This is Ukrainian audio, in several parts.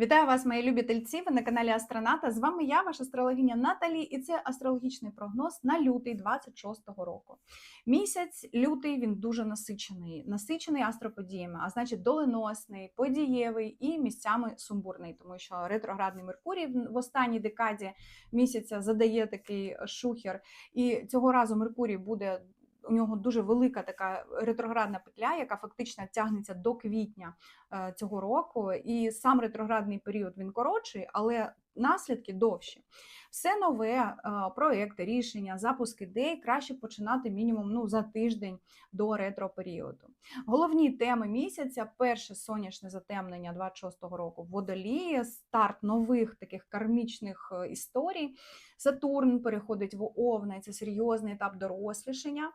Вітаю вас, мої любі тельці. Ви на каналі Астроната. З вами я, ваша астрологиня Наталі, і це астрологічний прогноз на лютий 26-го року. Місяць лютий він дуже насичений, насичений астроподіями, а значить, доленосний, подієвий і місцями сумбурний, тому що ретроградний Меркурій в останній декаді місяця задає такий шухер. І цього разу Меркурій буде. У нього дуже велика така ретроградна петля, яка фактично тягнеться до квітня цього року. І сам ретроградний період він коротший, але наслідки довші. Все нове, е, проекти, рішення, запуск ідей краще починати мінімум ну, за тиждень до ретро-періоду. Головні теми місяця: перше сонячне затемнення 26-го року в водолії, старт нових таких кармічних е, історій. Сатурн переходить в Овна, це серйозний етап дорослішання.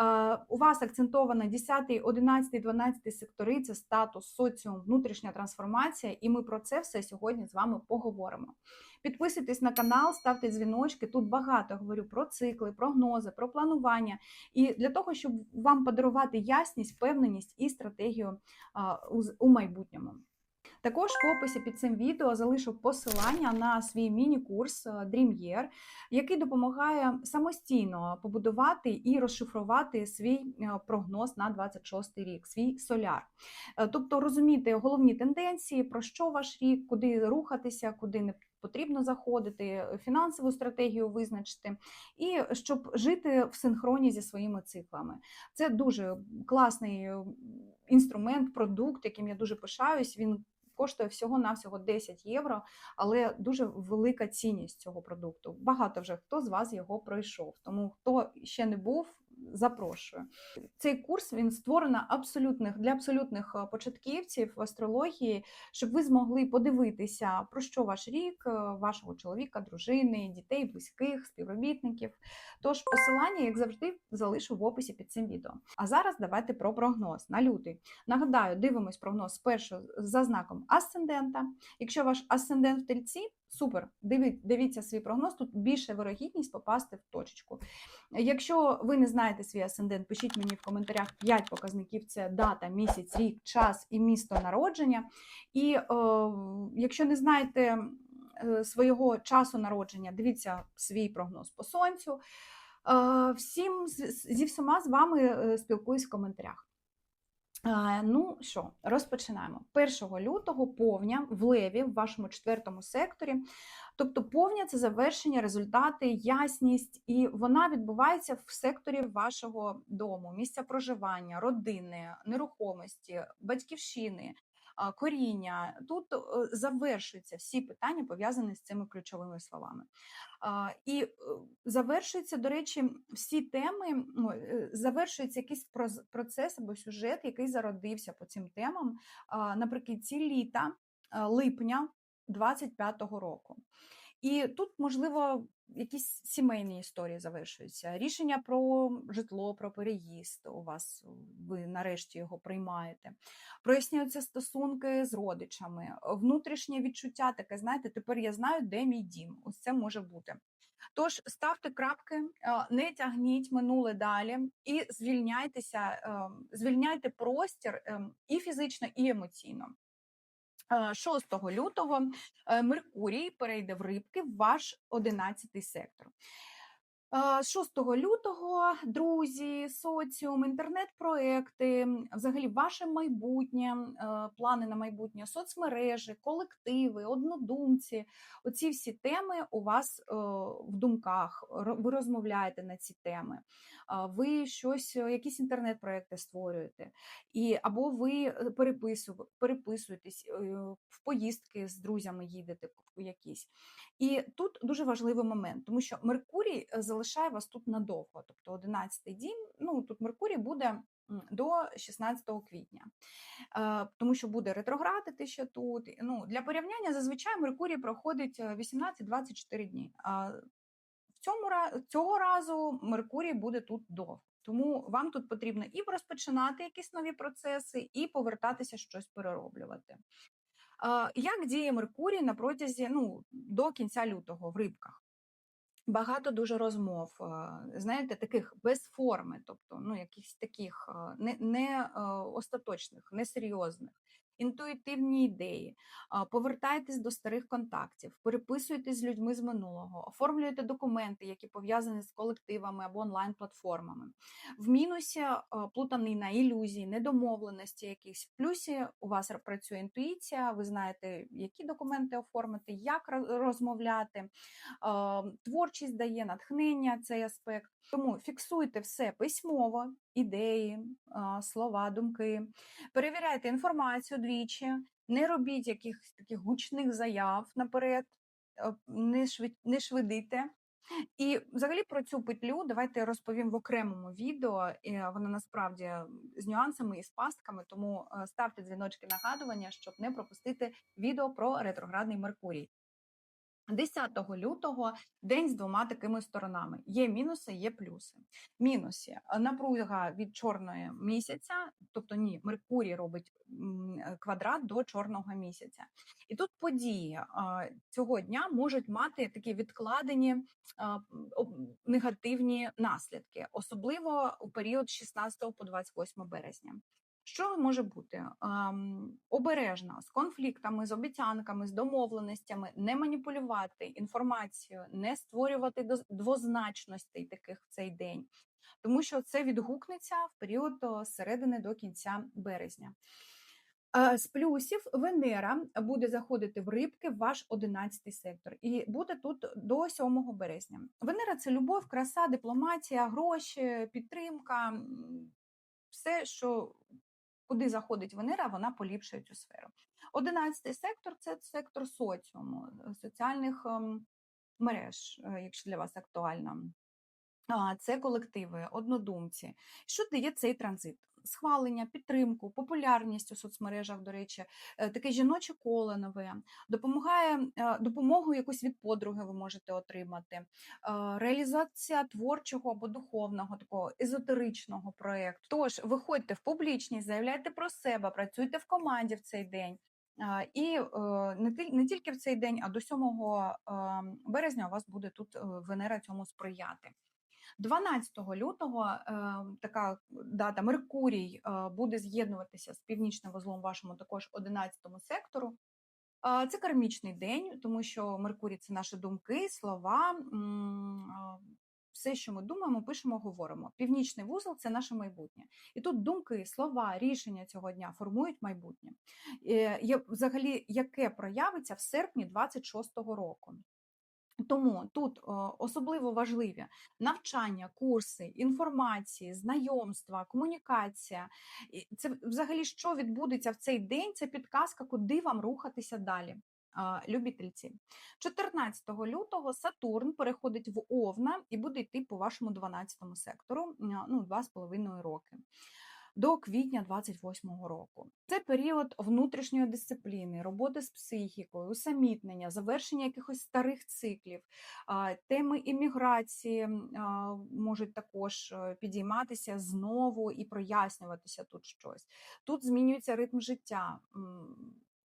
Е, У вас акцентовано 10, 11, 12 сектори це статус, соціум, внутрішня трансформація, і ми про це все сьогодні з вами поговоримо. Підписуйтесь на канал, ставте дзвіночки. Тут багато говорю про цикли, прогнози, про планування. І для того, щоб вам подарувати ясність, впевненість і стратегію у майбутньому. Також в описі під цим відео залишу посилання на свій міні-курс е, Dream який допомагає самостійно побудувати і розшифрувати свій е, прогноз на 26 рік, свій соляр. Е, Тобто розуміти головні тенденції, про що ваш рік, куди рухатися, куди не потрібно заходити, фінансову стратегію визначити, і щоб жити в синхроні зі своїми циклами. Це дуже класний інструмент, продукт, яким я дуже пишаюсь. Він коштує всього-навсього 10 євро, але дуже велика цінність цього продукту. Багато вже хто з вас його пройшов. Тому хто ще не був, запрошую. Цей курс він створений абсолютних для абсолютних е, початківців в астрології, щоб ви змогли подивитися, про що ваш рік, е, вашого чоловіка, дружини, дітей, близьких, співробітників. Тож посилання, як завжди, залишу в описі під цим відео. А зараз давайте про прогноз на лютий. Нагадаю, дивимось прогноз спершу за знаком асцендента. Якщо ваш асцендент в тельці, супер, дивіться свій прогноз, тут більше вирогідність попасти в точечку. Якщо ви не знаєте свій асцендент, пишіть мені в коментарях 5 показників: це дата, місяць, рік, час і місто народження. І е, якщо не знаєте е, свого часу народження, дивіться свій прогноз по сонцю. Е, Всім зі всіма з вами спілкуюсь в коментарях. Е, Ну що, розпочинаємо. 1 лютого повня в леві, в вашому четвертому секторі. Тобто повня це завершення, результати, ясність, і вона відбувається в секторі вашого дому, місця проживання, родини, нерухомості, батьківщини, коріння. Тут е, завершуються всі питання, пов'язані з цими ключовими словами. І завершуються, до речі, всі теми, ну, е, завершується якийсь процес або сюжет, який зародився по цим темам наприкінці літа, липня 25-го року. І тут, можливо, якісь сімейні історії завершуються. Рішення про житло, про переїзд у вас ви нарешті його приймаєте. Прояснюються стосунки з родичами, внутрішнє відчуття таке, знаєте, тепер я знаю, де мій дім. Ось це може бути. Тож ставте крапки, е, не тягніть минуле далі і звільняйтеся, е, звільняйте простір е, і фізично, і емоційно. Е, 6 лютого е, Меркурій перейде в рибки в ваш 11 сектор. Е, З 6 лютого друзі, соціум, інтернет-проекти, взагалі ваше майбутнє, е, плани на майбутнє, соцмережі, колективи, однодумці. Оці всі теми у вас е, в думках. Ви розмовляєте на ці теми, ви щось, е, якісь інтернет-проекти створюєте, і або ви перепису, переписуєтесь в поїздки з друзями їдете якісь. І тут дуже важливий момент, тому що Меркурій залишає вас тут надовго, тобто 11-й дім, ну тут Меркурій буде до 16 квітня, Е, тому що буде ретроградити ще тут. Ну, для порівняння зазвичай Меркурій проходить е, 18-24 дні. А в цьому цього разу Меркурій буде тут довго. Тому вам тут потрібно і розпочинати якісь нові процеси, і повертатися щось перероблювати. Як діє Меркурій на протязі ну, до кінця лютого в рибках? Багато дуже розмов, знаєте, таких без форми, тобто ну, якихось таких не, не остаточних, несерйозних. Інтуїтивні ідеї, повертайтесь до старих контактів, переписуйтесь з людьми з минулого, оформлюйте документи, які пов'язані з колективами або онлайн-платформами. В мінусі плутанина, ілюзії, недомовленості якісь. В плюсі у вас працює інтуїція, ви знаєте, які документи оформити, як розмовляти. Творчість дає натхнення цей аспект. Тому фіксуйте все письмово, ідеї, слова, думки. Перевіряйте інформацію двічі, не робіть якихось таких гучних заяв наперед, е, не швид- не швидите. І взагалі про цю петлю давайте розповім в окремому відео. Вона насправді з нюансами і з пастками, тому е, ставте дзвіночки нагадування, щоб не пропустити відео про ретроградний Меркурій. 10 лютого день з двома такими сторонами. Є мінуси, є плюси. Мінуси е, напруга від чорної місяця, тобто ні, Меркурій робить е, квадрат до чорного місяця. І тут події цього дня можуть мати такі відкладені негативні наслідки, особливо у період з 16 по 28 березня. Що може бути? Ем, обережно з конфліктами, з обіцянками, з домовленостями, не маніпулювати інформацією, не створювати двозначностей таких в цей день, тому що це відгукнеться в період з середини до кінця березня. Е, З плюсів Венера буде заходити в рибки в ваш 11 сектор і буде тут до 7 березня. Венера це любов, краса, дипломатія, гроші, підтримка. Все, що куди заходить Венера, вона поліпшує цю сферу. 11 сектор це сектор соціуму, е, соціальних ем, мереж, е, якщо для вас актуально. Це колективи, однодумці. Що дає цей транзит? Схвалення, підтримку, популярність у соцмережах, до речі, е, таке жіноче коло нове, допомагає е, допомогу якусь від подруги ви можете отримати. Е, Реалізація творчого або духовного, такого езотеричного проєкту. Тож виходьте в публічність, заявляйте про себе, працюйте в команді в цей день. І не тільки в цей день, а до 7 е, березня у вас буде тут Венера цьому сприяти. 12 лютого е, така дата Меркурій е, буде з'єднуватися з північним вузлом вашому також 11 сектору. Е, Це кармічний день, тому що Меркурій це наші думки, слова, е, все, що ми думаємо, пишемо, говоримо. Північний вузол це наше майбутнє. І тут думки, слова, рішення цього дня формують майбутнє. Взагалі, яке проявиться в серпні 26-го року. Тому тут е, особливо важливі навчання, курси, інформації, знайомства, комунікація. Це взагалі що відбудеться в цей день? Це підказка, куди вам рухатися далі. а, Любі тельці. 14 лютого Сатурн переходить в Овна і буде йти по вашому 12 сектору ну, 2,5 роки до квітня 28-го року. Це період внутрішньої дисципліни, роботи з психікою, усамітнення, завершення якихось старих циклів. Теми імміграції можуть також е, підійматися знову і прояснюватися тут щось. Тут змінюється ритм життя.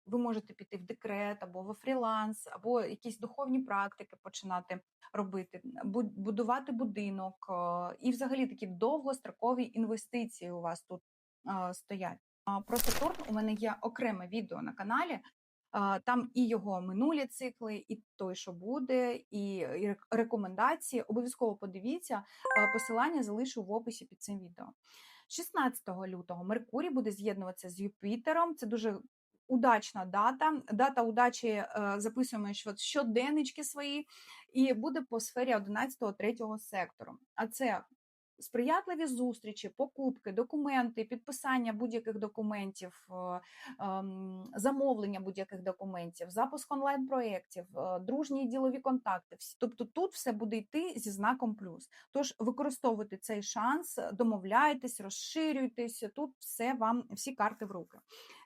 Ви можете піти в декрет або в фріланс, або якісь духовні практики починати робити, будувати будинок, е, і взагалі такі довгострокові інвестиції у вас тут е, стоять. Про Сатурн у мене є окреме відео на каналі. Там і його минулі цикли, і той, що буде, і рекомендації. Обов'язково подивіться. е, Посилання залишу в описі під цим відео. 16 лютого Меркурій буде з'єднуватися з Юпітером. Це дуже удачна дата. Дата удачі е, записуємо що щоденнички свої, і буде по сфері 11-3 сектору. А це сприятливі зустрічі, покупки, документи, підписання будь-яких документів, ем, замовлення будь-яких документів, запуск онлайн-проєктів, е, дружні ділові контакти. Тобто тут все буде йти зі знаком плюс. Тож використовуйте цей шанс, домовляйтесь, розширюйтесь. Тут все вам всі карти в руки.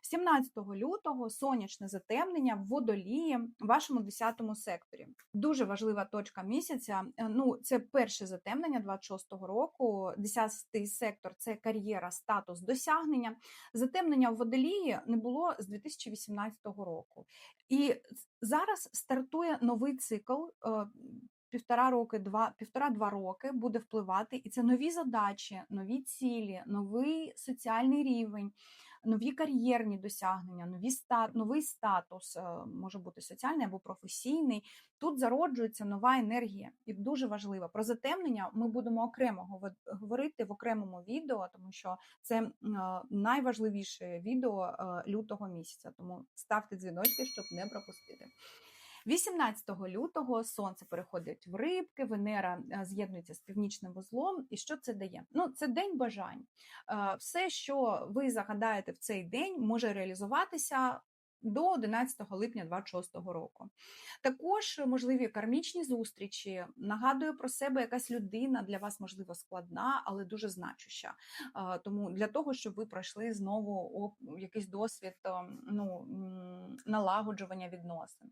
17 лютого сонячне затемнення в водолії в вашому 10 секторі. Дуже важлива точка місяця. Е, Ну, це перше затемнення 26-го року. 10 сектор це кар'єра, статус, досягнення. Затемнення в водолії не було з 2018 року. І зараз стартує новий цикл. е, Півтора роки, два півтора-два роки буде впливати, і це нові задачі, нові цілі, новий соціальний рівень, нові кар'єрні досягнення, нові стат, новий статус, е, може бути соціальний або професійний. Тут зароджується нова енергія, і дуже важливо. Про затемнення ми будемо окремо гово- говорити в окремому відео, тому що це е, найважливіше відео е, лютого місяця. Тому ставте дзвіночки, щоб не пропустити. 18 лютого сонце переходить в рибки, Венера е, з'єднується з північним вузлом. І що це дає? Ну, це день бажань. Е, Все, що ви загадаєте в цей день, може реалізуватися. До 11 липня 26 року. Також можливі кармічні зустрічі. Нагадую про себе якась людина для вас, можливо, складна, але дуже значуща. Е, Тому для того, щоб ви пройшли знову якийсь досвід ем, ну, налагоджування відносин.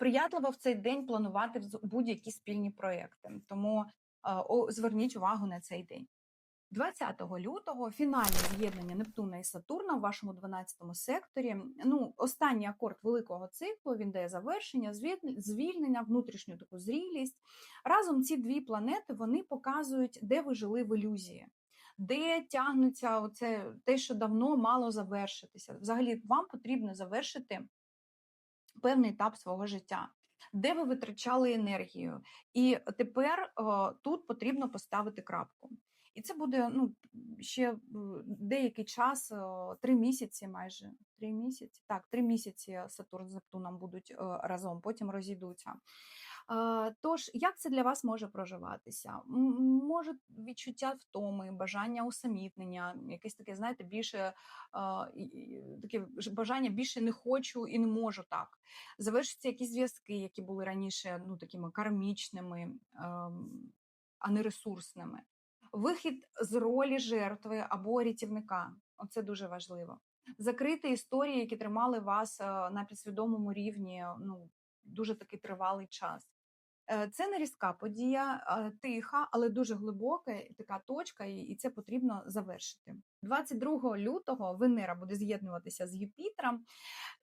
Сприятливо в цей день планувати будь-які спільні проекти. Тому е, зверніть увагу на цей день. 20 лютого фінальне з'єднання Нептуна і Сатурна в вашому 12 секторі. Ну, останній акорд великого циклу він дає завершення, звільнення, внутрішню таку зрілість. Разом ці дві планети вони показують, де ви жили в ілюзії. Де тягнуться оце те, що давно мало завершитися. Взагалі, вам потрібно завершити певний етап свого життя, де ви витрачали енергію. І тепер о, тут потрібно поставити крапку. І це буде ну, ще е, деякий час, о, три місяці майже. Три місяці. Так, три місяці Сатурн з Нептуном будуть е, разом, потім розійдуться. Тож, як це для вас може проживатися? Може відчуття втоми, бажання усамітнення, якесь таке, знаєте, більше таке бажання більше не хочу і не можу так. Завершаться якісь зв'язки, які були раніше ну, такими кармічними, ем, а не ресурсними. Вихід з ролі жертви або рятівника. Оце дуже важливо. Закрити історії, які тримали вас е, на підсвідомому рівні ну, дуже такий тривалий час. Е, Це не різка подія, тиха, але дуже глибока така точка, і це потрібно завершити. 22 лютого Венера буде з'єднуватися з Юпітером,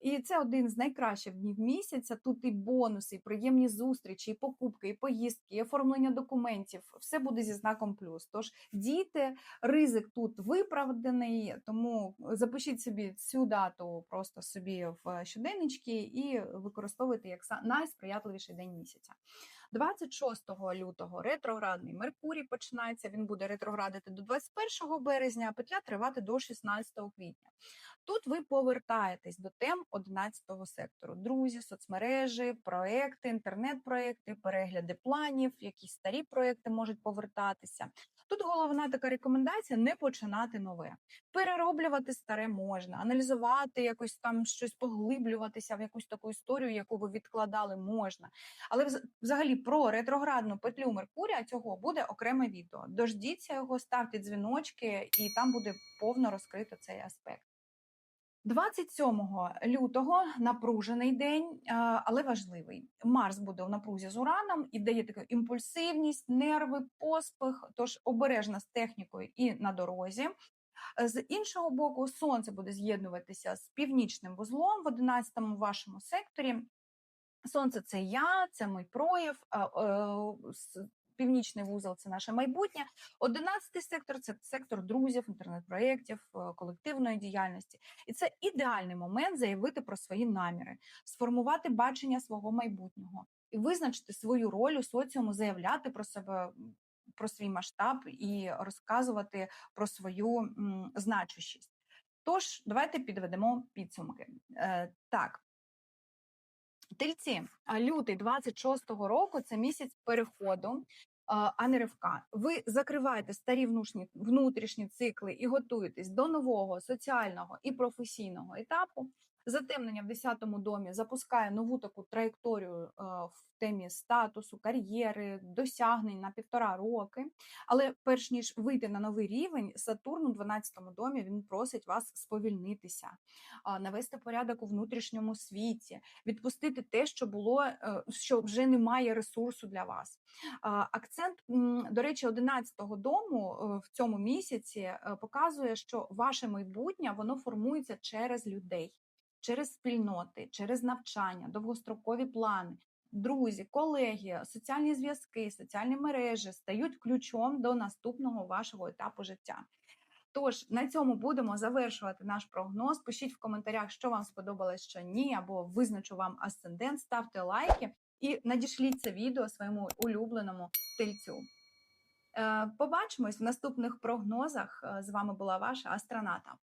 і це один з найкращих днів місяця. Тут і бонуси, і приємні зустрічі, і покупки, і поїздки, і оформлення документів. Все буде зі знаком плюс. Тож діти, ризик тут виправданий, тому запишіть собі цю дату просто собі в щоденнички і використовуйте як найсприятливіший день місяця. 26 лютого ретроградний Меркурій починається. Він буде ретроградити до 21 березня, а петля тривати до 16 квітня. Тут ви повертаєтесь до тем 11 сектору: друзі, соцмережі, проекти, інтернет-проекти, перегляди планів, якісь старі проекти можуть повертатися. Тут головна така рекомендація не починати нове. Перероблювати старе можна, аналізувати якось там щось поглиблюватися в якусь таку історію, яку ви відкладали, можна. Але взагалі про ретроградну петлю Меркурія цього буде окреме відео. Дождіться його, ставте дзвіночки, і там буде повно розкрито цей аспект. 27 лютого напружений день, але важливий. Марс буде в напрузі з Ураном і дає таку імпульсивність, нерви, поспіх, тож обережна з технікою і на дорозі. Е, З іншого боку, сонце буде з'єднуватися з північним вузлом в 11 вашому секторі. Сонце це я, це мій прояв. Північний вузол це наше майбутнє. Одинадцятий сектор це сектор друзів, інтернет-проєктів, е, колективної діяльності. І це ідеальний момент заявити про свої наміри, сформувати бачення свого майбутнього і визначити свою роль у соціуму, заявляти про себе, про свій масштаб і розказувати про свою м, значущість. Тож, давайте підведемо підсумки. Е, так. Тельці, лютий 26-го року це місяць переходу, а не ривка. Ви закриваєте старі внутрішні, внутрішні цикли і готуєтесь до нового соціального і професійного етапу. Затемнення в 10-му домі запускає нову таку траєкторію е, в темі статусу, кар'єри, досягнень на півтора роки. Але перш ніж вийти на новий рівень, Сатурн у 12-му домі він просить вас сповільнитися, навести порядок у внутрішньому світі, відпустити те, що було, е, що вже немає ресурсу для вас. Акцент, до речі, 11-го дому е, в цьому місяці показує, що ваше майбутнє воно формується через людей, через спільноти, через навчання, довгострокові плани. Друзі, колеги, соціальні зв'язки, соціальні мережі стають ключом до наступного вашого етапу життя. Тож на цьому будемо завершувати наш прогноз. Пишіть в коментарях, що вам сподобалось, що ні, або визначу вам асцендент, ставте лайки і надішліть це відео своєму улюбленому тельцю. Е, Побачимось в наступних прогнозах. Е, З вами була ваша астроната.